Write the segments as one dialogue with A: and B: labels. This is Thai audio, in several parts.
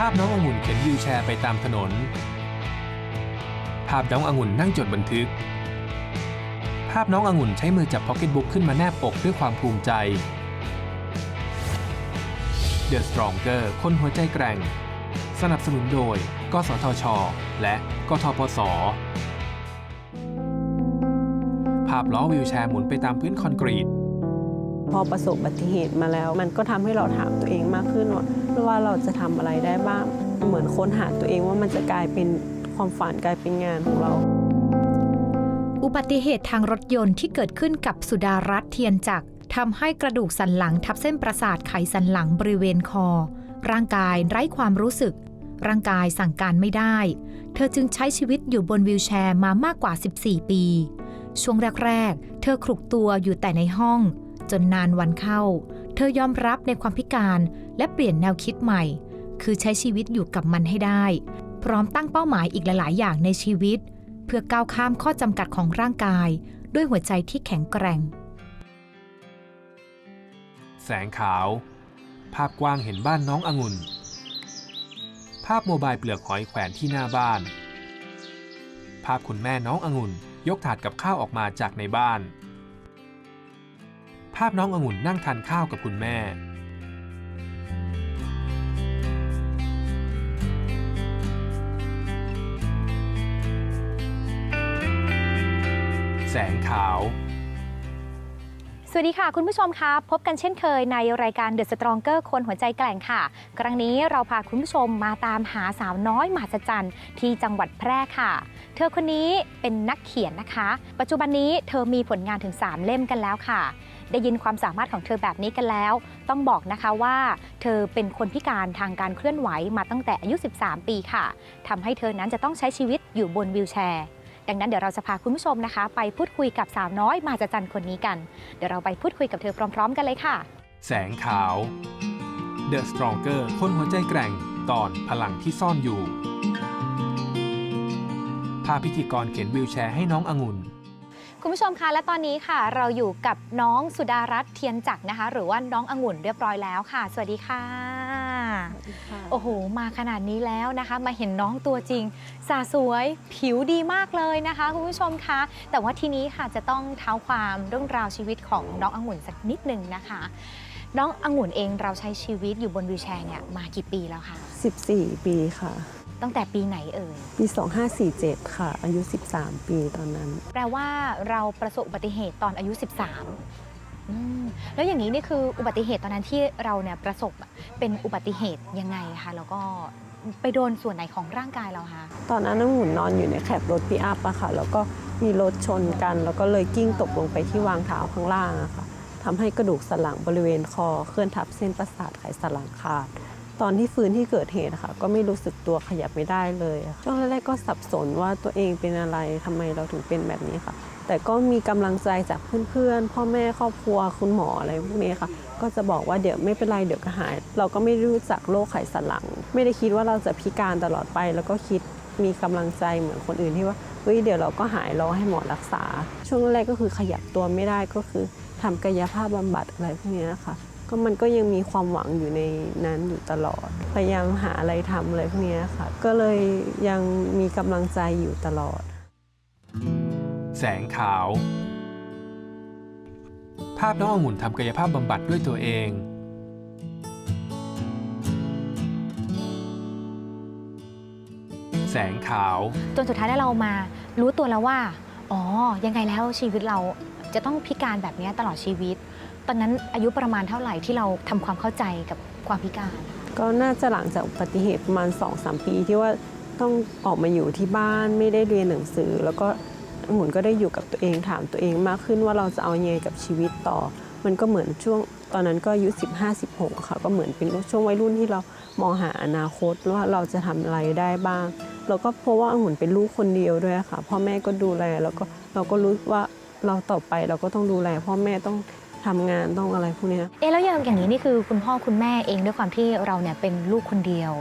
A: ภาพน้ององุ่นเข็นวิวแชร์ไปตามถนน ภาพน้ององุ่นนั่งจดบันทึก ภาพน้ององุ่นใช้มือจับพ็อกเก็ตบุ๊กขึ้นมาแนบอกด้วยความภูมิใจ The Stronger คนหัวใจแกร่ง สนับสนุนโดย กสทช และกทปสภาพล้อวิวแชร์หมุนไปตามพื้นคอนกรีต
B: พอประสบอุบัติเหตุมาแล้ว มันก็ทำให้เราถามตัวเองมากขึ้นว่า ว่าเราจะทำอะไรได้บ้าง เหมือนค้นหาตัวเองว่ามันจะกลายเป็นความฝันกลายเป็นงานของเรา
C: อุบัติเหตุทางรถยนต์ที่เกิดขึ้นกับสุดารัตน์เทียนจักรทำให้กระดูกสันหลังทับเส้นประสาทไขสันหลังบริเวณคอ ร่างกายไร้ความรู้สึก ร่างกายสั่งการไม่ได้ เธอจึงใช้ชีวิตอยู่บนวีลแชร์มามากกว่า 14 ปี ช่วงแรก ๆ เธอคลุกตัวอยู่แต่ในห้อง จนนานวันเข้า เธอยอมรับในความพิการและเปลี่ยนแนวคิดใหม่ คือใช้ชีวิตอยู่กับมันให้ได้ พร้อมตั้งเป้าหมายอีกหลาย ๆ อย่างในชีวิต เพื่อก้าวข้ามข้อจำกัดของร่างกาย ด้วยหัวใจที่แข็งแกร่ง
A: แสงขาว ภาพกว้างเห็นบ้านน้ององุ่น ภาพโมบายเปลือกหอยแขวนที่หน้าบ้าน ภาพคุณแม่น้ององุ่นยกถาดกับข้าวออกมาจากในบ้าน ภาพน้ององุ่นนั่งทานข้าวกับคุณแม่ แสงขาว
D: สวัสดีค่ะ คุณผู้ชมคะพบกันเช่นเคยในรายการ The Stronger คนหัวใจแกร่งค่ะ ครั้งนี้เราพาคุณผู้ชมมาตามหาสาวน้อยมหัศจรรย์ที่จังหวัดแพร่ค่ะ เธอคนนี้เป็นนักเขียนนะคะ ปัจจุบันนี้เธอมีผลงานถึง 3 เล่มกันแล้วค่ะ ได้ยินความสามารถของเธอแบบนี้กันแล้ว ต้องบอกนะคะว่า เธอเป็นคนพิการทางการเคลื่อนไหวมาตั้งแต่อายุ 13 ปีค่ะทำให้เธอนั้นจะต้องใช้ชีวิตอยู่บนวีลแชร์ดังนั้นเดี๋ยวเราจะพาคุณผู้ชมนะคะ ไปพูดคุยกับสาวน้อยมหัศจรรย์คนนี้กัน เดี๋ยวเราไปพูดคุยกับเธอพร้อม ๆ กันเลยค่ะ
A: แสงขาว The Stronger คนหัวใจแกร่งตอนพลังที่ซ่อนอยู่ พาพิธีกรเข็นวิวแชร์ให้น้ององุ่น
D: คุณผู้ชมคะและตอนนี้ค่ะ เราอยู่กับน้องสุดารัตน์เทียนจักรนะคะ หรือว่าน้ององุ่นเรียบร้อยแล้วค่ะ สวัสดีค่ะ โอ้โห มาขนาดนี้แล้วนะคะ มาเห็นน้องตัวจริง สาสวยผิวดีมากเลยนะคะคุณผู้ชมคะแต่ว่าทีนี้ค่ะจะต้องเท้าความเรื่องราวชีวิตของน้ององุ่นสักนิดหนึ่งนะคะ น้ององุ่นเองเราใช้ชีวิตอยู่บนวีลแชร์เนี่ยมากี่ปีแล้วคะ
B: 14 ปีค่ะ
D: ตั้งแต่ปีไหนเอ่ย
B: ปี 2547 ค่ะ อายุ 13 ปีตอนนั้น
D: แปลว่าเราประสบอุบัติเหตุตอนอายุ 13อืมแล้วอย่างนี้นี่คืออุบัติเหตุตอนนั้นที่เราเนี่ยประสบอะเป็นอุบัติเหตุยังไงคะแล้วก็ไปโดนส่วนไหนของร่างกายเราคะ
B: ตอนนั้นน้องหมุนนอนอยู่ในแคปรถปีอัพอะค่ะ แล้วก็มีรถชนกัน แล้วก็เลยกิ้งตกลงไปที่วางเท้าข้างล่างอะค่ะทำให้กระดูกสันหลังบริเวณคอเคลื่อนทับเส้นประสาทไขสันหลังขาด ตอนที่ฟื้นที่เกิดเหตุอะค่ะ ก็ไม่รู้สึกตัวขยับไม่ได้เลยช่วงแรกๆก็สับสนว่าตัวเองเป็นอะไรทำไมเราถึงเป็นแบบนี้ค่ะ แต่ก็มีกำลังใจจากเพื่อนๆ พ่อแม่ครอบครัวคุณหมออะไรพวกนี้ค่ะ ก็จะบอกว่าเดี๋ยวไม่เป็นไรเดี๋ยวก็หาย เราก็ไม่รู้จักโรคไขสันหลัง ไม่ได้คิดว่าเราจะพิการตลอดไป แล้วก็คิดมีกำลังใจเหมือนคนอื่นที่ว่าเฮ้ยเดี๋ยวเราก็หายรอให้หมอรักษา ช่วงแรกก็คือขยับตัวไม่ได้ก็คือทำกายภาพบำบัดอะไรพวกนี้ค่ะ ก็มันก็ยังมีความหวังอยู่ในนั้นอยู่ตลอด พยายามหาอะไรทำอะไรพวกนี้ค่ะ ก็เลยยังมีกำลังใจอยู่ตลอด
A: แสงขาว ภาพน้ององุ่นทำกายภาพบำบัดด้วยตัวเอง แสงขาว
D: จนสุดท้ายแล้วเรามารู้ตัวแล้วว่า อ๋อ ยังไงแล้วชีวิตเราจะต้องพิการแบบนี้ตลอดชีวิต ตอนนั้นอายุประมาณเท่าไหร่ที่เราทำความเข้าใจกับความพิการ
B: ก็น่าจะหลังจากอุบัติเหตุประมาณ2อสปีที่ว่าต้องออกมาอยู่ที่บ้านไม่ได้เรียนหนังสือ แล้วก็หมุนก็ได้อยู่กับตัวเองถามตัวเองมากขึ้นว่าเราจะเอายังไงกับชีวิตต่อ มันก็เหมือนช่วงตอนนั้นก็อายุ15-16ค่ะก็เหมือนเป็นช่วงวัยรุ่นที่เรามองหาอนาคตว่าเราจะทำอะไรได้บ้างแล้วก็เพราะว่าองุ่นเป็นลูกคนเดียวด้วยค่ะพ่อแม่ก็ดูแลแล้วก็เราก็รู้ว่าเราต่อไปเราก็ต้องดูแลพ่อแม่ต้อง ทำงานต้องอะไรพวกเนี้ย
D: เอ๊ะแล้วอย่างอย่างนี้นี่คือคุณพ่อคุณแม่เองด้วยความที่เราเนี่ยเป็นลูกคนเดียว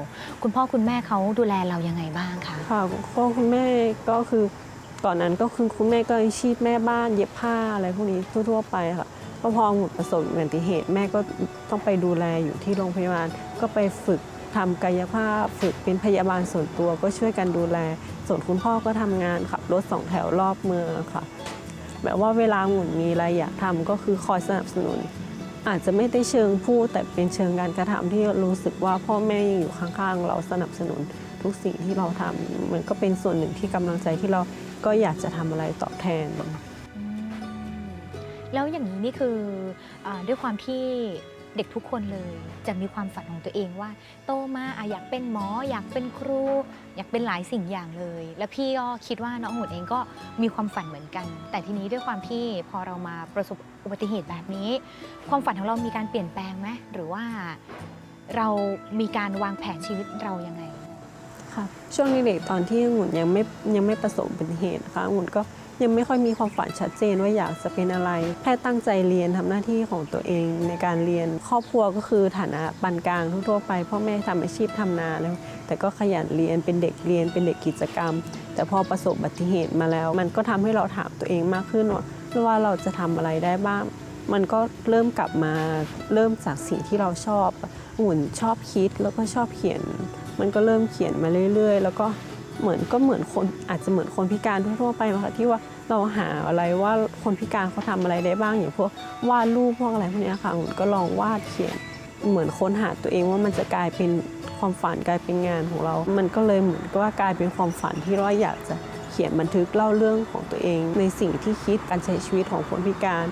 D: คุณพ่อคุณแม่เขาดูแลเรายังไงบ้างคะ
B: ค่ะพ่อคุณแม่ก็คือก่อนนั้นก็คือคุณแม่ก็อาชีพแม่บ้านเย็บผ้าอะไรพวกนี้ทั่วๆไปค่ะก็พอหมดประสบอุบัติเหตุแม่ก็ต้องไปดูแลอยู่ที่โรงพยาบาล ก็ไปฝึกทำกายภาพฝึกเป็นพยาบาลส่วนตัวก็ช่วยกันดูแล ส่วนคุณพ่อก็ทำงานขับรถสองแถวรอบเมืองค่ะ แบบว่าเวลาหมุนมีอะไรอยากทำก็คือคอยสนับสนุน อาจจะไม่ได้เชิงพูดแต่เป็นเชิงการกระทำที่รู้สึกว่าพ่อแม่ยังอยู่ข้างๆ เราสนับสนุนทุกสิ่งที่เราทำมันก็เป็นส่วนหนึ่งที่กำลังใจที่เราก็อยากจะทำอะไรตอบแทน
D: แล้วอย่างนี้นี่คืออาด้วยความที่ เด็กทุกคนเลยจะมีความฝันของตัวเองว่า โตมาอะอยากเป็นหมอ อยากเป็นครู อยากเป็นหลายสิ่งอย่างเลย แล้วพี่ก็คิดว่าน้ององุ่นเองก็มีความฝันเหมือนกัน แต่ทีนี้ด้วยความที่พอเรามาประสบอุบัติเหตุแบบนี้ ความฝันของเรามีการเปลี่ยนแปลงไหมหรือว่าเรามีการวางแผนชีวิตเรายังไง
B: ค่ะช่วงเด็กๆตอนที่องุ่นยังไม่ยังไม่ประสบอุบัติเหตุนะคะองุ่นก็ ยังไม่ค่อยมีความฝันชัดเจนว่าอยากจะเป็นอะไร แค่ตั้งใจเรียนทำหน้าที่ของตัวเองในการเรียนครอบครัวก็คือฐานะปานกลางทั่วไปพ่อแม่ทำอาชีพทำนาแล้ว แต่ก็ขยันเรียนเป็นเด็กเรียนเป็นเด็กกิจกรรม แต่พอประสบอุบัติเหตุมาแล้ว มันก็ทำให้เราถามตัวเองมากขึ้นว่าว่าเราจะทำอะไรได้บ้าง มันก็เริ่มกลับมาเริ่มจากสิ่งที่เราชอบหุ่นชอบคิดแล้วก็ชอบเขียน มันก็เริ่มเขียนมาเรื่อย ๆ แล้วก็ เหมือนก็เหมือนคนอาจจะเหมือนคนพิการทั่วๆไปนะคะที่ว่าเราหาอะไรว่าคนพิการเขาทำอะไรได้บ้างอย่างพวกวาดรูปพวกอะไรพวกนี้ค่ะหุ่นก็ลองวาดเขียน เหมือนค้นหาตัวเองว่ามันจะกลายเป็นความฝันกลายเป็นงานของเรา มันก็เลยเหมือนกับว่ากลายเป็นความฝันที่เราอยากจะเขียนบันทึกเล่าเรื่องของตัวเอง ในสิ่งที่คิดการใช้ชีวิตของคนพิการ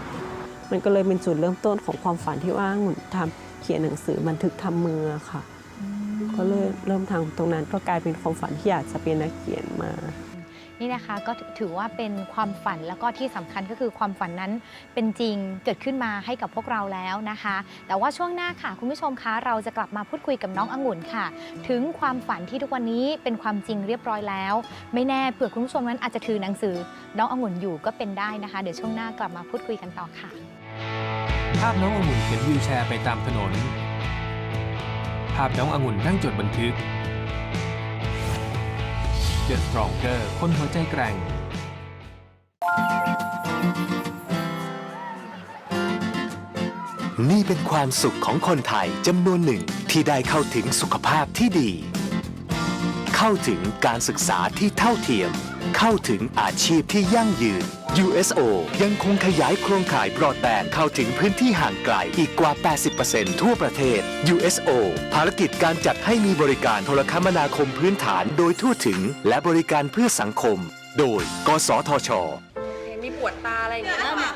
B: มันก็เลยเป็นจุดเริ่มต้นของความฝันที่ว่าหุ่นทำเขียนหนังสือบันทึกทำมือค่ะ ก็เลยเริ่มทำตรงนั้นก็กลายเป็นความฝันที่อยากจะเป็นนักเขียนมา
D: นี่นะคะก็ถือว่าเป็นความฝันแล้วก็ที่สำคัญก็คือความฝันนั้นเป็นจริงเกิดขึ้นมาให้กับพวกเราแล้วนะคะ แต่ว่าช่วงหน้าค่ะ คุณผู้ชมคะเราจะกลับมาพูดคุยกับน้ององุ่นค่ะ ถึงความฝันที่ทุกวันนี้เป็นความจริงเรียบร้อยแล้ว ไม่แน่เผื่อคุณผู้ชมนั้นอาจจะถือหนังสือ น้ององุ่นอยู่ก็เป็นได้นะคะ เดี๋ยวช่วงหน้ากลับมาพูดคุยกันต่อค่ะ
A: ภาพน้ององุ่นเข็นวิวแชร์ไปตามถนนภาพน้ององุ่นนั่งจดบันทึก The Stronger คนหัวใจแกร่ง
E: นี่เป็นความสุขของคนไทยจำนวนหนึ่งที่ได้เข้าถึงสุขภาพที่ดี เข้าถึงการศึกษาที่เท่าเทียม เข้าถึงอาชีพที่ยั่งยืน USO ยังคงขยายโครงข่ายบรอดแบนด์เข้าถึงพื้นที่ห่างไกลอีกกว่า 80%ทั่วประเทศ USO ภารกิจการจัดให้มีบริการโทรคมนาคมพื้นฐานโดยทั่วถึง และบริการเพื่อสังคม โดย กสทช
F: เห็นมีปวดตาอะไรอย่างเงี้ย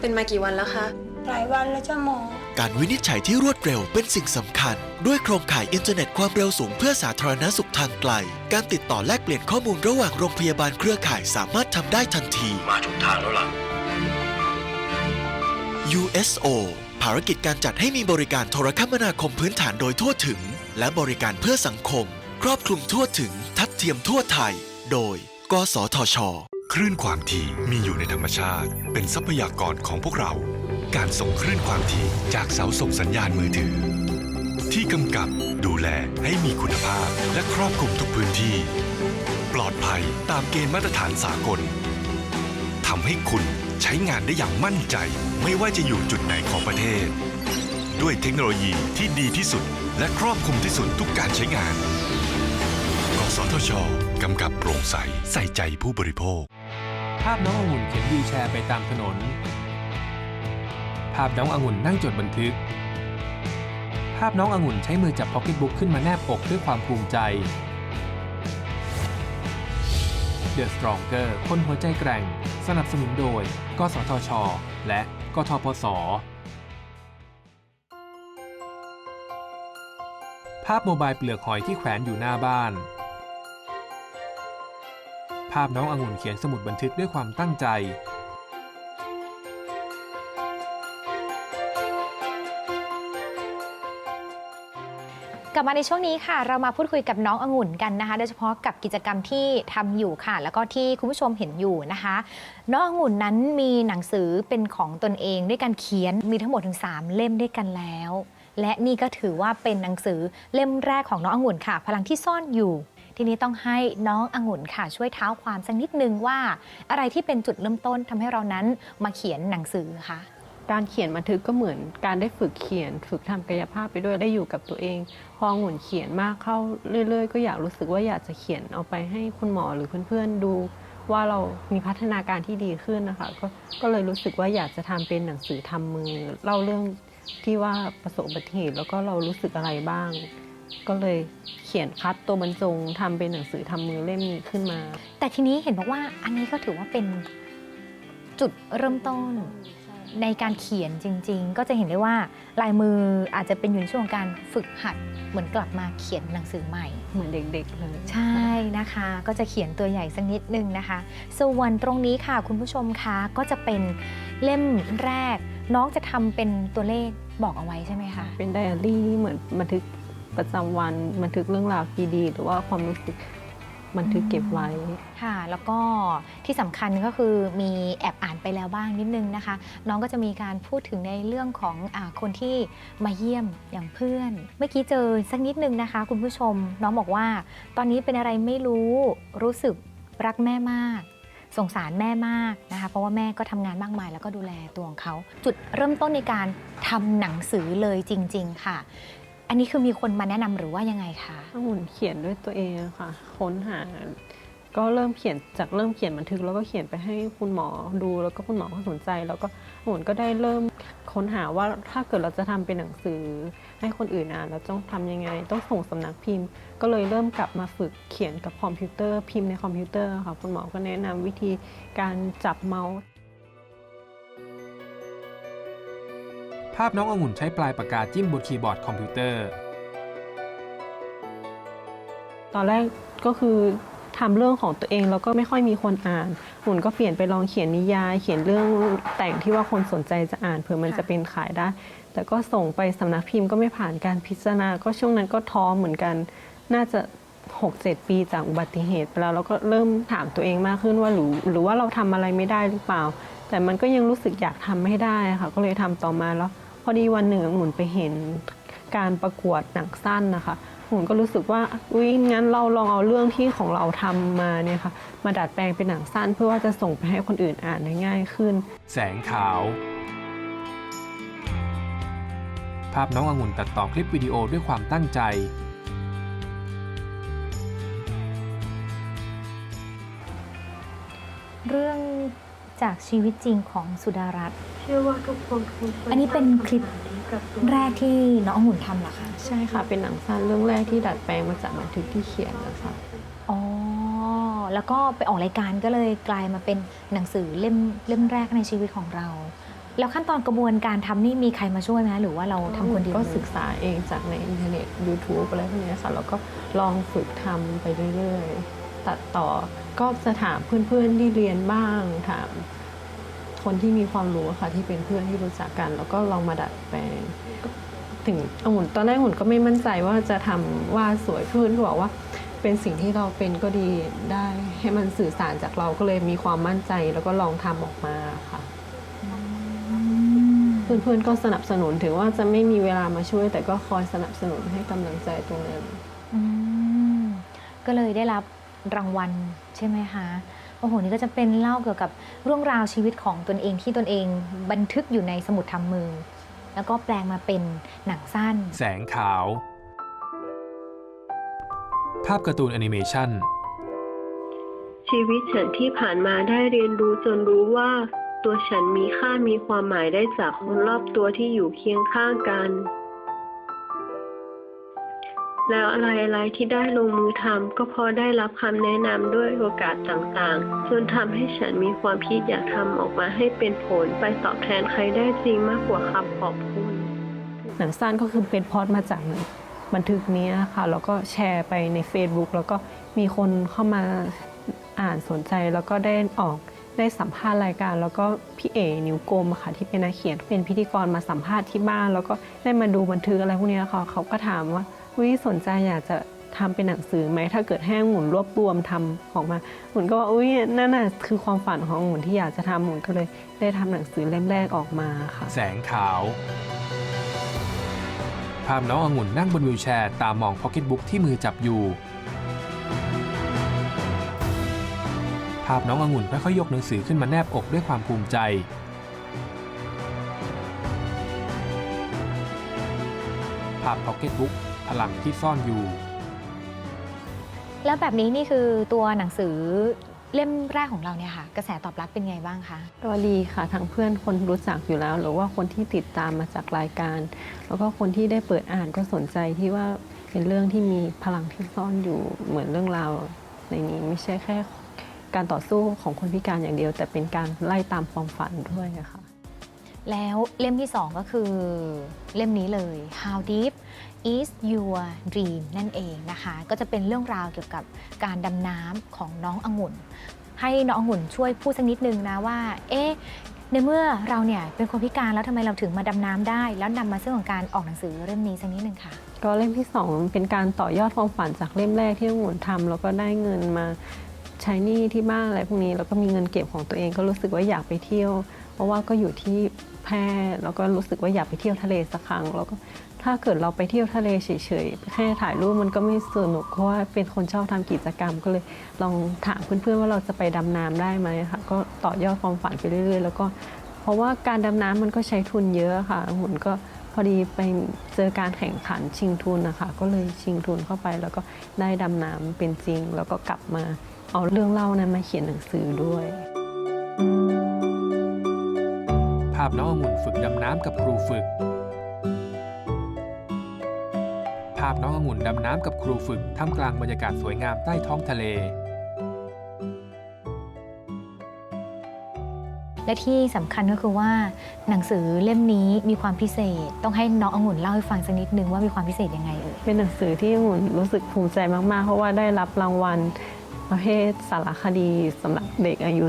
F: เป็นมากี่วันแล้วคะ
G: หลายวันแล้วจ้าหมอ
H: การวินิจฉัยที่รวดเร็วเป็นสิ่งสำคัญ ด้วยโครงข่ายอินเทอร์เน็ตความเร็วสูงเพื่อสาธารณสุขทางไกล การติดต่อแลกเปลี่ยนข้อมูลระหว่างโรงพยาบาลเครือข่ายสามารถทำได้ทันที
E: มาถูกทางแล้วล่ะ
H: USO ภารกิจการจัดให้มีบริการโทรคมนาคมพื้นฐานโดยทั่วถึง และบริการเพื่อสังคม ครอบคลุมทั่วถึงทัดเทียมทั่วไทย โดย กสทช
I: คลื่นความถี่มีอยู่ในธรรมชาติ เป็นทรัพยากรของพวกเรา การส่งคลื่นความถี่จากเสาส่งสัญญาณมือถือ ที่กำกับดูแลให้มีคุณภาพและครอบคลุมทุกพื้นที่ ปลอดภัยตามเกณฑ์มาตรฐานสากลทำให้คุณใช้งานได้อย่างมั่นใจ ไม่ว่าจะอยู่จุดไหนของประเทศ ด้วยเทคโนโลยีที่ดีที่สุด และครอบคลุมที่สุดทุกการใช้งานกสทชกำกับโปร่งใสใส่ใจผู้บริโภค
A: ภาพน้ององุ่นเข็นวิวแชร์ไปตามถนน ภาพน้ององุ่นนั่งจดบันทึก ภาพน้ององุ่นใช้มือจับพ็อกเก็ตบุ๊กขึ้นมาแนบอกด้วยความภูมิใจ The Stronger คนหัวใจแกร่ง สนับสนุนโดย กสทช และกทปสภาพโมบายเปลือกหอยที่แขวนอยู่หน้าบ้าน ภาพน้ององุ่นเขียนสมุดบันทึกด้วยความตั้งใจ
D: ลับมาในช่วงนี้ค่ะ เรามาพูดคุยกับน้ององุ่นกันนะคะ โดยเฉพาะกับกิจกรรมที่ทำอยู่ค่ะ แล้วก็ที่คุณผู้ชมเห็นอยู่นะคะ น้ององุ่นนั้นมีหนังสือเป็นของตนเองด้วยการเขียนมีทั้งหมดถึง 3 เล่มด้วยกันแล้ว และนี่ก็ถือว่าเป็นหนังสือเล่มแรกของน้ององุ่นค่ะ พลังที่ซ่อนอยู่ ทีนี้ต้องให้น้ององุ่นค่ะ ช่วยเท้าความสักนิดนึงว่า อะไรที่เป็นจุดเริ่มต้นทำให้เรานั้นมาเขียนหนังสือคะ
B: การเขียนบันทึกก็เหมือนการได้ฝึกเขียน ฝึกทำกายภาพไปด้วยได้อยู่กับตัวเอง พอหงุ่นเขียนมากเข้าเรื่อย ๆ ก็อยากรู้สึกว่าอยากจะเขียนเอาไปให้คุณหมอหรือเพื่อนๆดู ว่าเรามีพัฒนาการที่ดีขึ้นนะคะกก็เลยรู้สึกว่าอยากจะทำเป็นหนังสือทำมือเล่าเรื่องที่ว่าประสบอุบัติเหตุแล้วก็เรารู้สึกอะไรบ้าง ก็เลยเขียนคัดตัวบรรจงทำเป็นหนังสือทำมือเล่มนี้ขึ้นมา
D: แต่ทีนี้เห็นบอกว่าอันนี้ก็ถือว่าเป็นจุดเริ่มต้น ในการเขียนจริง ๆ ก็จะเห็นได้ว่าลายมืออาจจะเป็นอยู่ในช่วงของการฝึกหัดเหมือนกลับมาเขียนหนังสือใหม่
B: เหมือนเด็กๆเลย
D: ใช่นะคะ ก็จะเขียนตัวใหญ่สักนิดนึงนะคะ ส่วนตรงนี้ค่ะคุณผู้ชมคะก็จะเป็นเล่มแรก น้องจะทำเป็นตัวเลขบอกเอาไว้ใช่ไหมคะ
B: เป็นไดอารี่เหมือนบันทึกประจำวันบันทึกเรื่องราวดีๆหรือว่าความรู้สึก บันทึกเก็บไว้
D: ค่ะ แล้วก็ที่สำคัญก็คือมีแอบอ่านไปแล้วบ้างนิดนึงนะคะ น้องก็จะมีการพูดถึงในเรื่องของอคนที่มาเยี่ยมอย่างเพื่อน เมื่อกี้เจอสักนิดนึงนะคะ คุณผู้ชม น้องบอกว่า ตอนนี้เป็นอะไรไม่รู้รู้สึกรักแม่มากสงสารแม่มากนะคะ เพราะว่าแม่ก็ทำงานมากมาย แล้วก็ดูแลตัวของเขา จุดเริ่มต้นในการทำหนังสือเลยจริง ๆ ค่ะ อันนี้คือมีคนมาแนะนำหรือว่ายังไงคะ
B: องุ่นเขียนด้วยตัวเองค่ะ ค้นหา ก็เริ่มเขียนจากเริ่มเขียนบันทึกแล้วก็เขียนไปให้คุณหมอดูแล้วก็คุณหมอก็สนใจ แล้วก็องุ่นก็ได้เริ่มค้นหาว่าถ้าเกิดเราจะทำเป็นหนังสือ ให้คนอื่นอ่านเราต้องทำยังไง ต้องส่งสำนักพิมพ์ ก็เลยเริ่มกลับมาฝึกเขียนกับคอมพิวเตอร์พิมพ์ในคอมพิวเตอร์ค่ะคุณหมอก็แนะนำวิธีการจับเมาส์
A: ภาพน้ององุ่นใช้ปลายปากกาจิ้มบนคีย์บอร์ดคอมพิวเตอร์
B: ตอนแรกก็คือทำเรื่องของตัวเองแล้วก็ไม่ค่อยมีคนอ่านหมุนก็เปลี่ยนไปลองเขียนนิยาย เขียนเรื่องแต่งที่ว่าคนสนใจจะอ่านเผื่อมันจะเป็นขายได้ แต่ก็ส่งไปสำนักพิมพ์ก็ไม่ผ่านการพิจารณา ก็ช่วงนั้นก็ท้อเหมือนกัน น่าจะ 6-7 ปีจากอุบัติเหตุไปแล้วเราก็เริ่มถามตัวเองมากขึ้นว่าหรือหรือว่าเราทำอะไรไม่ได้หรือเปล่า แต่มันก็ยังรู้สึกอยากทำให้ได้ค่ะ ก็เลยทำต่อมาแล้ว พอดีวันหนึ่งหมุนไปเห็นการประกวดหนังสั้นนะคะหมุนก็รู้สึกว่าอุ้ยงั้นเราลองเอาเรื่องที่ของเราทำมาเนี่ยค่ะมาดัดแปลงเป็นหนังสั้น เพื่อว่าจะส่งไปให้คนอื่นอ่านได้ง่ายขึ้น
A: แสงขาว ภาพน้ององุ่นตัดต่อคลิปวิดีโอด้วยความตั้งใจ
D: เรื่อง จากชีวิตจริงของสุดารัตน์
B: เชื่อว่าทุกคนคง
D: อันนี้เป็นคลิปแรกที่น้ององุ่นทำเหรอคะ
B: ใช่ค่ะเป็นหนังสั้นเรื่องแรกที่ดัดแปลงมาจากบันทึกที่เขียนนะคะ
D: อ๋อแล้วก็ไปออกรายการก็เลยกลายมาเป็นหนังสือเล่มเล่มแรกในชีวิตของเรา แล้วขั้นตอนกระบวนการทำนี่มีใครมาช่วยไหมหรือว่าเราทำคนเดียว
B: ก็
D: เลย
B: ศึกษาเองจากในอินเทอร์เน็ต YouTube อะไรพวกนี้ค่ะแล้วก็ลองฝึกทำไปเรื่อยๆ ตัดต่อ ก็จะถามเพื่อนๆที่เรียนบ้างถามคนที่มีความรู้ค่ะที่เป็นเพื่อนที่รู้จักกัน แล้วก็ลองมาดัดแปลงถึงองุ่นตอนแรกองุ่นก็ไม่มั่นใจว่าจะทำว่าสวยเพื่อนก็บอกว่า เป็นสิ่งที่เราเป็นก็ดีได้ให้มันสื่อสารจากเราก็เลยมีความมั่นใจแล้วก็ลองทำออกมาค่ะเพื่อนๆก็สนับสนุนถึงว่าจะไม่มีเวลามาช่วย แต่ก็คอยสนับสนุนให้กำลังใจตรงนั้น
D: ก็เลยได้รับ รางวัลใช่ไหมคะโอ้โหนี่ก็จะเป็นเล่าเกี่ยวกับเรื่องราวชีวิตของตนเองที่ตนเองบันทึกอยู่ในสมุดทำมือ แล้วก็แปลงมาเป็นหนังสั้น
A: แสงขาว ภาพการ์ตูนแอนิเมชัน
G: ชีวิตฉันที่ผ่านมาได้เรียนรู้จนรู้ว่า ตัวฉันมีค่ามีความหมายได้จากคนรอบตัวที่อยู่เคียงข้างกัน แล้วอะไรๆที่ได้ลงมือทำก็พอได้รับคำแนะนำด้วยโอกาสต่างๆ จนทำให้ฉันมีความคิดอยากทำออกมาให้เป็นผลไปตอบแทนใครได้จริงมากกว่าคำขอบคุณ
B: หนังสั้นก็คือเป็นพอดมาจากบันทึกนี้ค่ะแล้วก็แชร์ไปใน Facebook แล้วก็มีคนเข้ามาอ่านสนใจแล้วก็ได้ออกได้สัมภาษณ์รายการ แล้วก็พี่เอ๋นิ้วกลมค่ะที่เป็นนักเขียนเป็นพิธีกรมาสัมภาษณ์ที่บ้าน แล้วก็ได้มาดูบันทึกอะไรพวกนี้ค่ะเขาก็ถามว่า อุ้ยสนใจอยากจะทำเป็นหนังสือไหมถ้าเกิดแห้งหมุนรวบรวมทำออกมาหมุนก็ว่าอุ้ยนั่นน่ะคือความฝันของหมุนที่อยากจะทำหมุนก็เลยได้ทำหนังสือเล่มแรกออกมาค่ะ
A: แสงขาว ภาพน้ององุ่นนั่งบนวิวแชร์ตามองพ็อกเก็ตบุ๊กที่มือจับอยู่ ภาพน้ององุ่นค่อยๆยกหนังสือขึ้นมาแนบอกด้วยความภูมิใจภาพพ็อกเก็ตบุ๊ก พลังที่ซ่อนอยู่
D: แล้วแบบนี้นี่คือตัวหนังสือเล่มแรกของเราเนี่ยค่ะ กระแสตอบรับเป็นไงบ้างคะ
B: ก็ดีค่ะทั้งเพื่อนคนรู้จักอยู่แล้ว หรือว่าคนที่ติดตามมาจากรายการ แล้วก็คนที่ได้เปิดอ่านก็สนใจที่ว่าเป็นเรื่องที่มีพลังที่ซ่อนอยู่เหมือนเรื่องราวในนี้ไม่ใช่แค่การต่อสู้ของคนพิการอย่างเดียว แต่เป็นการไล่ตามความฝันด้วยอะค่ะ
D: แล้วเล่มที่ 2 ก็คือเล่มนี้เลย How Deep is Your Dream นั่นเองนะคะ ก็จะเป็นเรื่องราวเกี่ยวกับการดำน้ำของน้ององุ่น ให้น้ององุ่นช่วยพูดสักนิดนึงนะว่า เอ๊ะในเมื่อเราเนี่ยเป็นคนพิการแล้วทำไมเราถึงมาดำน้ำได้ แล้วนำมาซึ่งของการออกหนังสือเล่มนี้สักนิดนึงค่ะ
B: ก็เล่มที่สองเป็นการต่อยอดความฝันจากเล่มแรกที่องหมุนทำแล้วก็ได้เงินมาใช้หนี้ที่บ้านอะไรพวกนี้แล้วก็มีเงินเก็บของตัวเองก็รู้สึกว่าอยากไปเที่ยว เพราะว่าก็อยู่ที่ แพร่แล้วก็รู้สึกว่าอยากไปเที่ยวทะเลสักครั้ง แล้วก็ถ้าเกิดเราไปเที่ยวทะเลเฉยๆแค่ถ่ายรูปมันก็ไม่สนุกเพราะว่าเป็นคนชอบทำกิจกรรม ก็เลยลองถามเพื่อนๆว่าเราจะไปดำน้ำได้ไหมค่ะก็ต่อยอดความฝันไปเรื่อยๆ แล้วก็เพราะว่าการดำน้ำมันก็ใช้ทุนเยอะค่ะหุ่นก็พอดีไปเจอการแข่งขันชิงทุนนะคะก็เลยชิงทุนเข้าไป แล้วก็ได้ดำน้ำเป็นจริง แล้วก็กลับมาเอาเรื่องเล่านั้นมาเขียนหนังสือด้วยา
A: พน้ององุ่นฝึกดำน้ำกับครูฝึก ภาพน้ององุ่นดำน้ำกับครูฝึกท่ามกลางบรรยากาศสวยงามใต้ท้องทะเล
D: และที่สำคัญก็คือว่า หนังสือเล่มนี้มีความพิเศษ ต้องให้น้ององุ่นเล่าให้ฟังสักนิดนึงว่ามีความพิเศษยังไงเอ่ย
B: เป็นหนังสือที่หุ่นรู้สึกภูมิใจมากๆ เพราะว่าได้รับรางวัลประเภทสารคดีสำหรับเด็กอายุ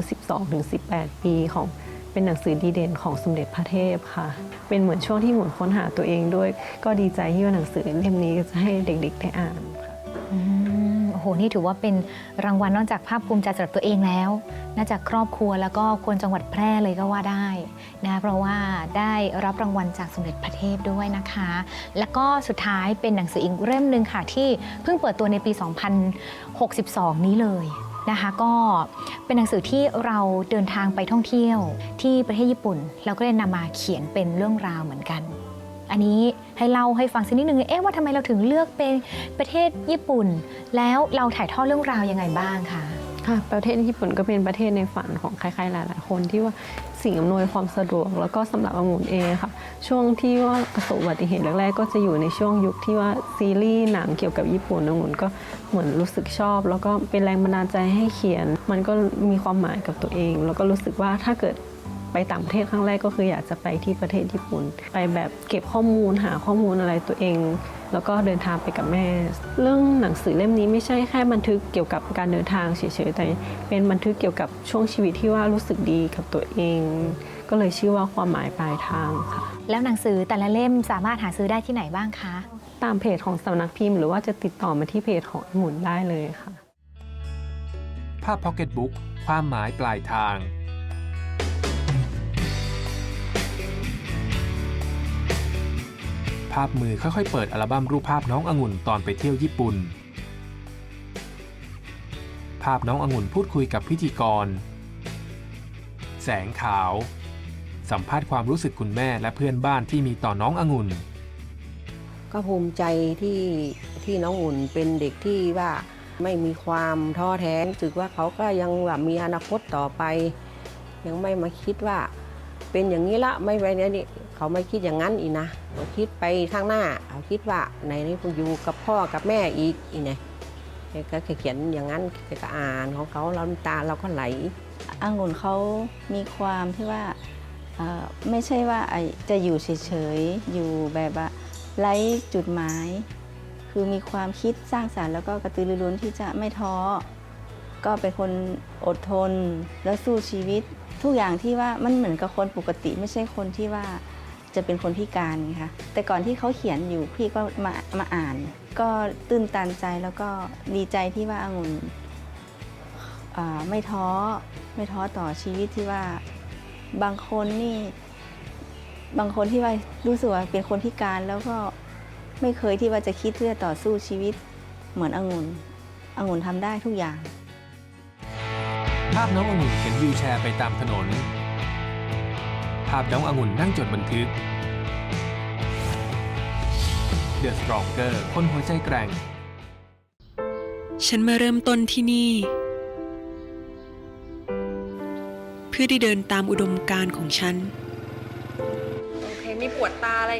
B: 12-18 ปีของ เป็นหนังสือดีเด่นของสมเด็จพระเทพค่ะ เป็นเหมือนช่วงที่หมุนค้นหาตัวเองด้วย ก็ดีใจที่ว่าหนังสือเล่มนี้จะให้เด็กๆได้อ่านค่ะ
D: โอ้โห นี่ถือว่าเป็นรางวัลนอกจากภาพภูมิใจสำหรับตัวเองแล้ว น่าจะครอบครัวแล้วก็คนจังหวัดแพร่เลยก็ว่าได้นะเพราะว่าได้รับรางวัลจากสมเด็จพระเทพด้วยนะคะ แล้วก็สุดท้ายเป็นหนังสืออีกเล่มหนึ่งค่ะที่เพิ่งเปิดตัวในปี 2062 นี้เลย นะคะก็เป็นหนังสือที่เราเดินทางไปท่องเที่ยวที่ประเทศญี่ปุ่น เราก็ได้นำมาเขียนเป็นเรื่องราวเหมือนกัน อันนี้ให้เล่าให้ฟังสักนิดนึงเอ๊ะว่าทำไมเราถึงเลือกเป็นประเทศญี่ปุ่น แล้วเราถ่ายทอดเรื่องราวยังไงบ้างคะ
B: ค่ะประเทศญี่ปุ่นก็เป็นประเทศในฝันของใครๆหลาย ๆ คนที่ว่าสิ่งอำนวยความสะดวก แล้วก็สำหรับองุ่นเองค่ะ ช่วงที่ว่าประสบอุบัติเหตุแรกๆก็จะอยู่ในช่วงยุคที่ว่าซีรีส์หนังเกี่ยวกับญี่ปุ่นองุ่นก็เหมือนรู้สึกชอบ แล้วก็เป็นแรงบันดาลใจให้เขียน มันก็มีความหมายกับตัวเอง แล้วก็รู้สึกว่าถ้าเกิดไปต่างประเทศครั้งแรกก็คืออยากจะไปที่ประเทศญี่ปุ่น ไปแบบเก็บข้อมูลหาข้อมูลอะไรตัวเอง แล้วก็เดินทางไปกับแม่ เรื่องหนังสือเล่มนี้ไม่ใช่แค่บันทึกเกี่ยวกับการเดินทางเฉยๆแต่เป็นบันทึกเกี่ยวกับช่วงชีวิตที่ว่ารู้สึกดีกับตัวเอง ก็เลยชื่อว่าความหมายปลายทางค่ะ
D: แล้วหนังสือแต่ละเล่มสามารถหาซื้อได้ที่ไหนบ้างคะ
B: ตามเพจของสำนักพิมพ์ หรือว่าจะติดต่อมาที่เพจของหมุนได้เลยค่ะ
A: ภาพพ็อกเก็ตบุ๊กความหมายปลายทาง ภาพมือค่อยๆ เปิดอัลบั้มรูปภาพน้ององุ่นตอนไปเที่ยวญี่ปุ่น ภาพน้ององุ่นพูดคุยกับพิธีกร แสงขาว สัมภาษณ์ความรู้สึกคุณแม่และเพื่อนบ้านที่มีต่อน้ององุ่น
J: ก็ภูมิใจที่ที่น้องอุ่นเป็นเด็กที่ว่าไม่มีความท้อแท้รู้สึกว่าเขาก็ยังแบบมีอนาคตต่อไป ยังไม่มาคิดว่า เป็นอย่างนี้ละไม่ไปเนี้ยนี่ เขาไม่คิดอย่างนั้นอีกนะเขาคิดไปข้างหน้าเขาคิดว่าในนี้ผมอยู่กับพ่อกับแม่อีกอีกไงแกก็เขียนอย่างนั้นแกก็อ่านของเขาเราตาเราก็ไหล
K: อังุ่นเขามีความที่ว่าไม่ใช่ว่าจะอยู่เฉยๆอยู่แบบว่าไร้จุดหมาย คือมีความคิดสร้างสารรค์แล้วก็กระตือรือร้นที่จะไม่ท้อก็เป็นคนอดทนและสู้ชีวิต ทุกอย่างที่ว่ามันเหมือนกับคนปกติ ไม่ใช่คนที่ว่า จะเป็นคนพิการไงคะแต่ก่อนที่เขาเขียนอยู่พี่ก็มามาอ่าน ก็ตื้นตันใจแล้วก็ดีใจที่ว่าองุ่นไม่ท้อไม่ท้อต่อชีวิตที่ว่าบางคนนี่บางคนที่ว่ารู้สึกว่าเป็นคนพิการแล้วก็ไม่เคยที่ว่าจะคิดที่จะต่อสู้ชีวิตเหมือนองุ่นองุ่นทำได้ทุกอย่าง
A: ภาพน้ององุ่นเข็นวิวแชร์ไปตามถนน ภาพน้ององุ่นนั่งจดบันทึกภ The Stronger คนหัวใจแกร่ง
L: ฉันมาเริ่มต้นที่นี่ เพื่อได้เดินตามอุดมการณ์ของฉัน
F: โอเคมีปวดตาอะไร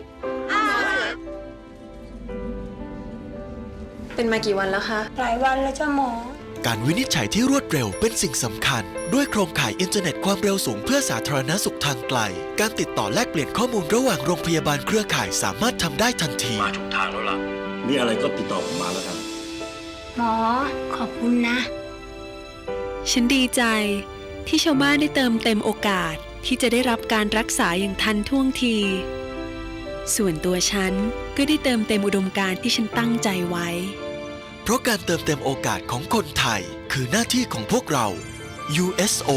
F: เป็นมากี่วันแล้วคะ
G: หลายวันแล้วจ้าหมอ
H: การวินิจฉัยที่รวดเร็วเป็นสิ่งสำคัญ ด้วยโครงข่ายอินเทอร์เน็ตความเร็วสูงเพื่อสาธารณสุขทางไกล การติดต่อแลกเปลี่ยนข้อมูลระหว่างโรงพยาบาลเครือข่ายสามารถทำได้ทันที
M: มาถูกทางแล้วล่ะ มีอะไรก็ติดต่อผมมาแล้วกัน
G: หมอ ขอบคุณนะ
L: ฉันดีใจที่ชาวบ้านได้เติมเต็มโอกาสที่จะได้รับการรักษาอย่างทันท่วงที ส่วนตัวฉันก็ได้เติมเต็มอุดมการณ์ที่ฉันตั้งใจไว้
H: เพราะการเติมเต็มโอกาสของคนไทย คือหน้าที่ของพวกเรา USO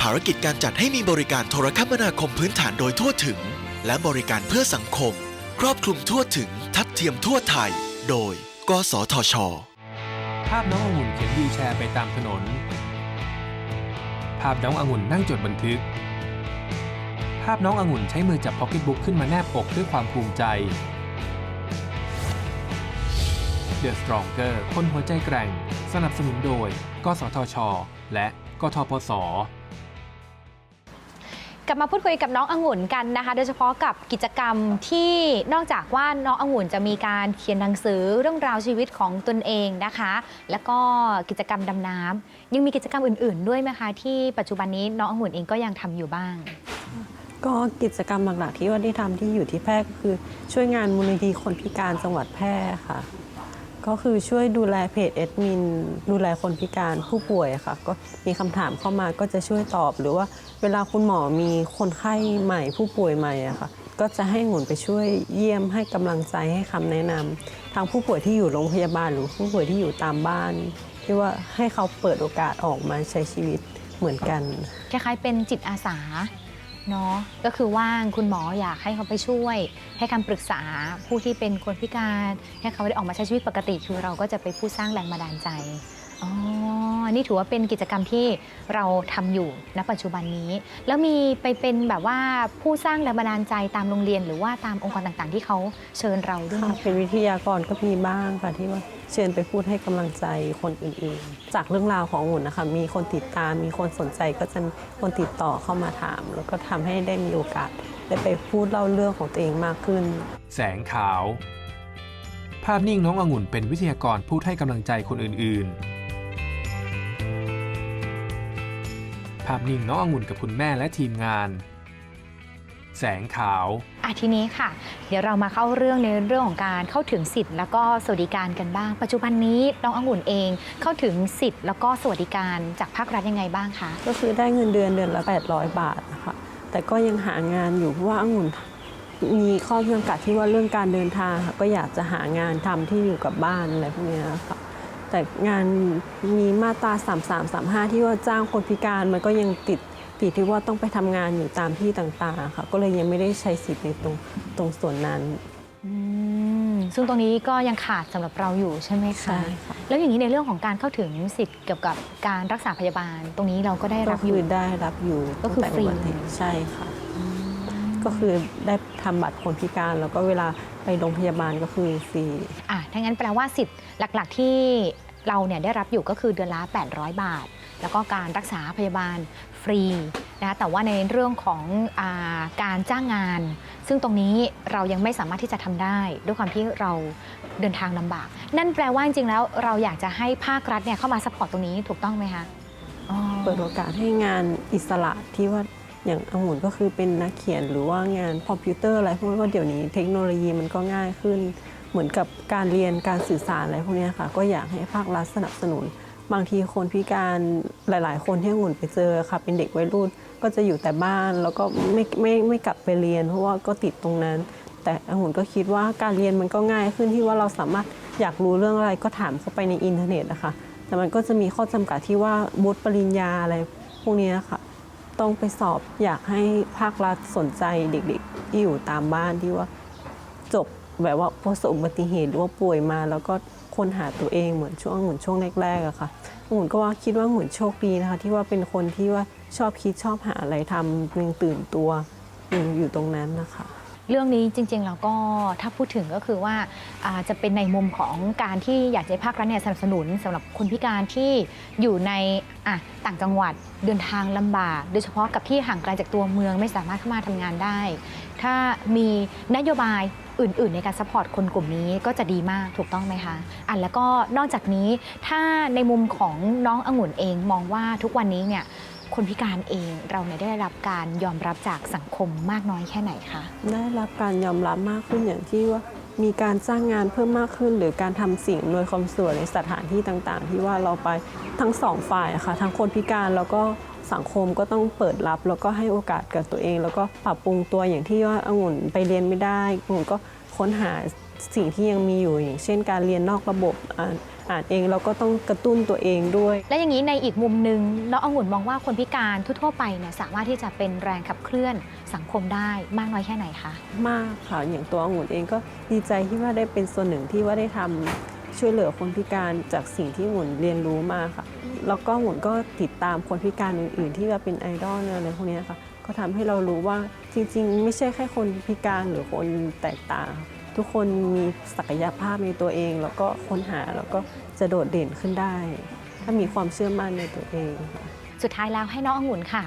H: ภารกิจการจัดให้มีบริการโทรคมนาคมพื้นฐานโดยทั่วถึง และบริการเพื่อสังคม ครอบคลุมทั่วถึงทัดเทียมทั่วไทย โดย กสทช
A: ภาพน้ององุ่นเข็นวีแชร์ไปตามถนน ภาพน้ององุ่นนั่งจดบันทึก ภาพน้ององุ่นใช้มือจับพ็อกเก็ตบุ๊กขึ้นมาแนบอกด้วยความภูมิใจ The Stronger คนหัวใจแกร่ง สนับสนุนโดย กสทช และ กทปส
D: กลับมาพูดคุยกับน้ององุ่นกันนะคะ โดยเฉพาะกับกิจกรรมที่นอกจากว่าน้ององุ่นจะมีการเขียนหนังสือเรื่องราวชีวิตของตนเองนะคะ แล้วก็กิจกรรมดำน้ำยังมีกิจกรรมอื่น ๆ ด้วยไหมคะที่ปัจจุบันนี้น้ององุ่นเองก็ยังทำอยู่บ้าง
B: ก็กิจกรรมหลักๆที่ว่าได้ทำที่อยู่ที่แพร่ก็คือช่วยงานมูลนิธิคนพิการจังหวัดแพร่ค่ะ ก็คือช่วยดูแลเพจแอดมิน ดูแลคนพิการผู้ป่วยค่ะ ก็มีคำถามเข้ามาก็จะช่วยตอบ หรือว่าเวลาคุณหมอมีคนไข้ใหม่ผู้ป่วยใหม่อะค่ะก็จะให้หนุนไปช่วยเยี่ยมให้กำลังใจให้คำแนะนำทางผู้ป่วยที่อยู่โรงพยาบาลหรือผู้ป่วยที่อยู่ตามบ้าน ที่ว่าให้เขาเปิดโอกาสออกมาใช้ชีวิตเหมือนกัน
D: คล้ายๆเป็นจิตอาสา เนาะก็คือว่างคุณหมออยากให้เขาไปช่วย ให้คำปรึกษาผู้ที่เป็นคนพิการ ให้เขาได้ออกมาใช้ชีวิตปกติ คือเราก็จะไปผู้สร้างแรงบันดาลใจ อ๋อ นี่ถือว่าเป็นกิจกรรมที่เราทำอยู่ณปัจจุบันนี้ แล้วมีไปเป็นแบบว่าผู้สร้างแรงบันดาลใจตามโรงเรียน หรือว่าตามองค์กรต่างๆ ที่เขาเชิญเราด้วยไหม
B: ค่ะเป็นวิทยากรก็มีบ้างค่ะที่ว่าเชิญไปพูดให้กำลังใจคนอื่นๆ จากเรื่องราวของหุ่นนะคะ มีคนติดตามมีคนสนใจก็จะมีคนติดต่อเข้ามาถาม แล้วก็ทำให้ได้มีโอกาสได้ไปพูดเล่าเรื่องของตัวเองมากขึ้น
A: แสงขาว ภาพนิ่งน้ององุ่นเป็นวิทยากรพูดให้กำลังใจคนอื่น ๆ ภาพนิ่งน้ององุ่นกับคุณแม่และทีมงาน แสงขาว
D: อะทีนี้ค่ะ เดี๋ยวเรามาเข้าเรื่องในเรื่องของการเข้าถึงสิทธิ์แล้วก็สวัสดิการกันบ้าง ปัจจุบันนี้น้ององุ่นเองเข้าถึงสิทธิ์แล้วก็สวัสดิการจากภาครัฐยังไงบ้างคะ
B: ก็คือได้เงินเดือนเดือนละ 800 บาทนะคะแต่ก็ยังหางานอยู่เพราะว่าองุ่นมีข้อจำกัดที่ว่าเรื่องการเดินทางค่ะก็อยากจะหางานทำที่อยู่กับบ้านอะไรพวกเนี้ยค่ะ แต่งานมีมาตรา3335 ที่ว่าจ้างคนพิการมันก็ยังติดติดที่ว่าต้องไปทำงานอยู่ตามที่ต่างๆค่ะก็เลยยังไม่ได้ใช้สิทธิ์ในตรงตรงส่วนนั้น
D: อืมซึ่งตรงนี้ก็ยังขาดสำหรับเราอยู่ใช่ไหมคะ
B: ใช่ค่ะ
D: แล้วอย่างนี้ในเรื่องของการเข้าถึงสิทธิ์เกี่ยวกับการรักษาพยาบาล ตรงนี้เราก็ได้
B: ก็
D: รับอ
B: คื
D: ยู่
B: อได้รับอยู่
D: ก็คือ
B: ตั้ง
D: ฟรี
B: แต่อุบัติเหตุใช่ค่ะ ก็คือได้ทำบัตรคนพิการแล้วก็เวลา ไปโรงพยาบาลก็คือฟรี
D: อะถ้างั้นแปลว่าสิทธิ์หลัก ๆ ที่เราเนี่ยได้รับอยู่ก็คือเดือนละ 800 บาท แล้วก็การรักษาพยาบาลฟรีนะคะแต่ว่าในเรื่องของอาการจ้างงาน ซึ่งตรงนี้เรายังไม่สามารถที่จะทำได้ ด้วยความที่เราเดินทางลำบาก นั่นแปลว่าจริงๆแล้วเราอยากจะให้ภาครัฐเนี่ยเข้ามาซัพพอร์ตตรงนี้ถูกต้องไหมคะอ๋อ
B: เปิดโอกาสให้งานอิสระที่ว่า อย่างองุ่นก็คือเป็นนักเขียนหรือว่างานคอมพิวเตอร์อะไรพวกนี้ว่าเดี๋ยวนี้เทคโนโลยีมันก็ง่ายขึ้น เหมือนกับการเรียนการสื่อสารอะไรพวกนี้ค่ะ ก็อยากให้ภาครัฐสนับสนุน บางทีคนพิการหลาย ๆ คนที่องุ่นไปเจอค่ะเป็นเด็กวัยรุ่นก็จะอยู่แต่บ้านแล้วก็ไม่ไม่ไม่กลับไปเรียน เพราะว่าก็ติดตรงนั้น แต่องุ่นก็คิดว่าการเรียนมันก็ง่ายขึ้นที่ว่าเราสามารถอยากรู้เรื่องอะไรก็ถามเข้าไปในอินเทอร์เน็ตนะคะแต่มันก็จะมีข้อจำกัดที่ว่าบุตรปริญญาอะไรพวกนี้ค่ะ ต้องไปสอบอยากให้ภาครัฐสนใจเด็กๆ ที่อยู่ตามบ้านที่ว่าจบแบบว่าประสบอุบัติเหตุหรือว่าป่วยมา แล้วก็ค้นหาตัวเองเหมือนช่วงเหมือนช่วงแรกๆอะค่ะหมุนก็ว่าคิดว่าหมุนโชคดีนะคะ ที่ว่าเป็นคนที่ว่าชอบคิดชอบหาอะไรทำยังตื่นตัวอยู่อยู่ตรงนั้นนะคะ
D: เรื่องนี้จริงๆแล้วก็ถ้าพูดถึงก็คือว่าอาจะเป็นในมุมของการที่อยากจะให้ภาครัฐเนี่ยสนับสนุนสำหรับคนพิการที่อยู่ในอะต่างจังหวัดเดินทางลำบาก โดยเฉพาะกับที่ห่างไกลจากตัวเมืองไม่สามารถเข้ามาทำงานได้ ถ้ามีนโยบายอื่น ๆ ในการซัพพอร์ตคนกลุ่มนี้ก็จะดีมากถูกต้องไหมคะอะแล้วก็นอกจากนี้ถ้าในมุมของน้ององุ่นเองมองว่าทุกวันนี้เนี่ย คนพิการเองเราเนี่ยได้รับการยอมรับจากสังคมมากน้อยแค่ไหนคะ
B: ได้รับการยอมรับมากขึ้นอย่างที่ว่ามีการจ้างงานเพิ่มมากขึ้น หรือการทำสิ่งอำนวยความสะดวกในสถานที่ต่างๆ ที่ว่าเราไปทั้งสองฝ่ายค่ะทั้งคนพิการแล้วก็สังคมก็ต้องเปิดรับ แล้วก็ให้โอกาสกับตัวเอง แล้วก็ปรับปรุงตัวอย่างที่ว่าองุ่นไปเรียนไม่ได้องุ่นก็ค้นหาสิ่งที่ยังมีอยู่อย่างเช่น การเรียนนอกระบบ อ่านอ่านเองเราก็ต้องกระตุ้นตัวเองด้วย
D: และอย่างนี้ในอีกมุมหนึ่งน้ององุ่นมองว่าคนพิการทั่วๆไปเนี่ยสามารถที่จะเป็นแรงขับเคลื่อนสังคมได้มากน้อยแค่ไหนคะ
B: มากค่ะอย่างตัวองุ่นเองก็ดีใจที่ว่าได้เป็นส่วนหนึ่งที่ว่าได้ทำช่วยเหลือคนพิการจากสิ่งที่องุ่นเรียนรู้มาค่ะ แล้วก็องุ่นก็ติดตามคนพิการอื่น ๆ ที่ว่าเป็นไอดอลอะไรพวกเนี้ยค่ะ ก็ทำให้เรารู้ว่าจริง ๆ ไม่ใช่แค่คนพิการหรือคนแตกต่าง ทุกคนมีศักยภาพในตัวเอง แล้วก็ค้นหาแล้วก็จะโดดเด่นขึ้นได้ ถ้ามีความเชื่อมั่นในตัวเอง
D: สุดท้ายแล้วให้น้ององุ่นค่ะ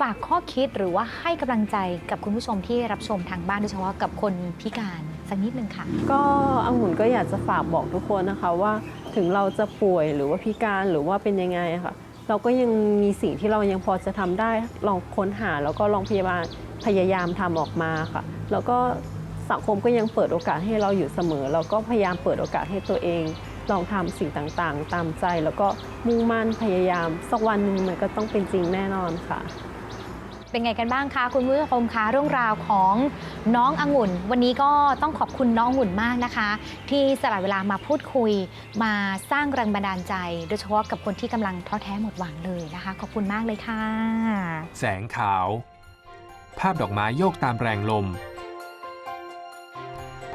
D: ฝากข้อคิดหรือว่าให้กำลังใจกับคุณผู้ชมที่รับชมทางบ้านโดยเฉพาะกับคนพิการสักนิดนึงค่ะ
B: ก็องุ่นก็อยากจะฝากบอกทุกคนนะคะว่าถึงเราจะป่วยหรือว่าพิการหรือว่าเป็นยังไงอะค่ะ เราก็ยังมีสิ่งที่เรายังพอจะทำได้ลองค้นหาแล้วก็ลองพยาบาลพยายามทำออกมาค่ะ แล้วก็ สังคมก็ยังเปิดโอกาสให้เราอยู่เสมอ เราก็พยายามเปิดโอกาสให้ตัวเอง ลองทำสิ่งต่างๆ ตามใจ แล้วก็มุ่งมั่นพยายาม สักวันหนึ่งมันก็ต้องเป็นจริงแน่นอนค่ะ
D: เป็นไงกันบ้างคะคุณผู้ชมคะเรื่องราวของน้ององุ่น วันนี้ก็ต้องขอบคุณน้ององุ่นมากนะคะ ที่สละเวลามาพูดคุย มาสร้างแรงบันดาลใจ โดยเฉพาะกับคนที่กำลังท้อแท้หมดหวังเลยนะคะ ขอบคุณมากเลยค่ะ
A: แสงขาว ภาพดอกไม้โยกตามแรงลม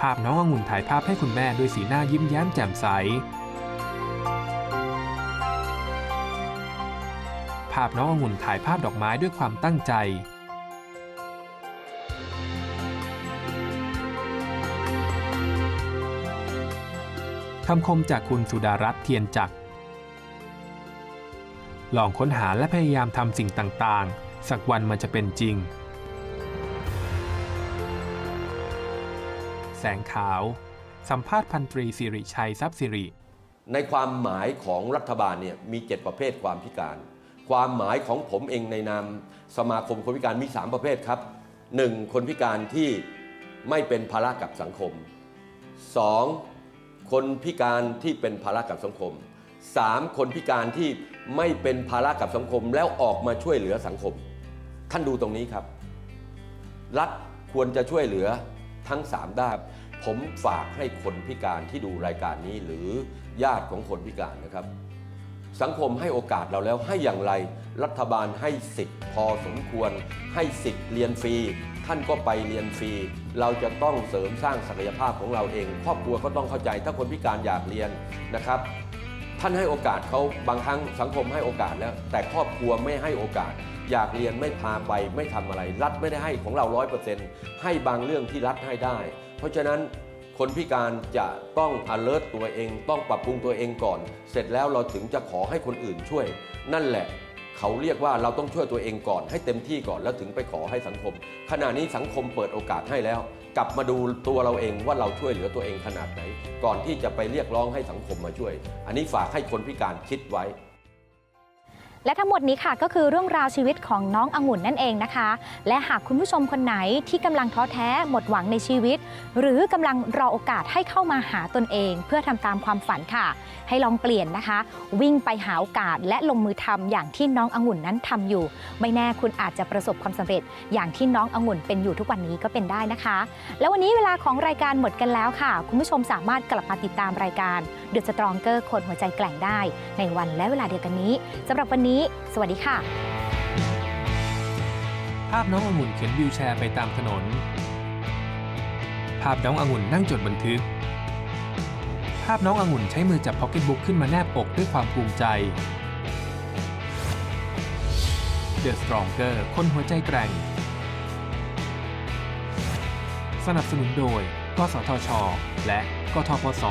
A: ภาพน้ององุ่นถ่ายภาพให้คุณแม่ด้วยสีหน้ายิ้มแย้มแจ่มใส ภาพน้ององุ่นถ่ายภาพดอกไม้ด้วยความตั้งใจ คำคมจากคุณสุดารัตน์เทียนจักร ลองค้นหาและพยายามทำสิ่งต่าง ๆ สักวันมันจะเป็นจริง แสงขาว สัมภาษณ์พันตรีสิริชัยทรัพย์สิริ
N: ในความหมายของรัฐบาลเนี่ยมี 7 ประเภทความพิการ ความหมายของผมเองในนามสมาคมคนพิการมี 3 ประเภทครับ 1. คนพิการที่ไม่เป็นภาระกับสังคม 2. คนพิการที่เป็นภาระกับสังคม 3. คนพิการที่ไม่เป็นภาระกับสังคม แล้วออกมาช่วยเหลือสังคม ท่านดูตรงนี้ครับ รัฐควรจะช่วยเหลือ ทั้ง 3 ด้านผมฝากให้คนพิการที่ดูรายการนี้หรือญาติของคนพิการนะครับ สังคมให้โอกาสเราแล้วให้อย่างไรรัฐบาลให้สิทธิ์พอสมควร ให้สิทธิ์เรียนฟรี ท่านก็ไปเรียนฟรี เราจะต้องเสริมสร้างศักยภาพของเราเอง ครอบครัวก็ต้องเข้าใจถ้าคนพิการอยากเรียนนะครับ ท่านให้โอกาสเขาบางครั้งสังคมให้โอกาสแล้ว แต่ครอบครัวไม่ให้โอกาส อยากเรียนไม่พาไปไม่ทำอะไร รัฐไม่ได้ให้ของเราร้อยเปอร์เซ็นต์ให้บางเรื่องที่รัฐให้ได้ เพราะฉะนั้นคนพิการจะต้อง alert ตัวเอง ต้องปรับปรุงตัวเองก่อน เสร็จแล้วเราถึงจะขอให้คนอื่นช่วย นั่นแหละ เขาเรียกว่าเราต้องช่วยตัวเองก่อน ให้เต็มที่ก่อนแล้วถึงไปขอให้สังคม ขณะนี้สังคมเปิดโอกาสให้แล้ว กลับมาดูตัวเราเองว่าเราช่วยเหลือตัวเองขนาดไหน ก่อนที่จะไปเรียกร้องให้สังคมมาช่วย อันนี้ฝากให้คนพิการคิดไว้
D: และทั้งหมดนี้ค่ะก็คือเรื่องราวชีวิตของน้ององุ่นนั่นเองนะคะ และหากคุณผู้ชมคนไหนที่กำลังท้อแท้หมดหวังในชีวิต หรือกำลังรอโอกาสให้เข้ามาหาตนเอง เพื่อทำตามความฝันค่ะ ให้ลองเปลี่ยนนะคะ วิ่งไปหาโอกาสและลงมือทำอย่างที่น้ององุ่นนั้นทำอยู่ ไม่แน่คุณอาจจะประสบความสำเร็จ อย่างที่น้ององุ่นเป็นอยู่ทุกวันนี้ก็เป็นได้นะคะ แล้ววันนี้เวลาของรายการหมดกันแล้วค่ะ คุณผู้ชมสามารถกลับมาติดตามรายการ The Stronger คนหัวใจแกร่งได้ ในวันและเวลาเดียวกันนี้สำหรับวันนี้สวัสดีค่ะ
A: ภาพน้ององุ่นเข็นวิวแชร์ไปตามถนน ภาพน้ององุ่นนั่งจดบันทึก ภาพน้ององุ่นใช้มือจับพ็อกเก็ตบุ๊กขึ้นมาแนบอกด้วยความภูมิใจ The Stronger คนหัวใจแกร่ง สนับสนุนโดย กสทช และ กทปส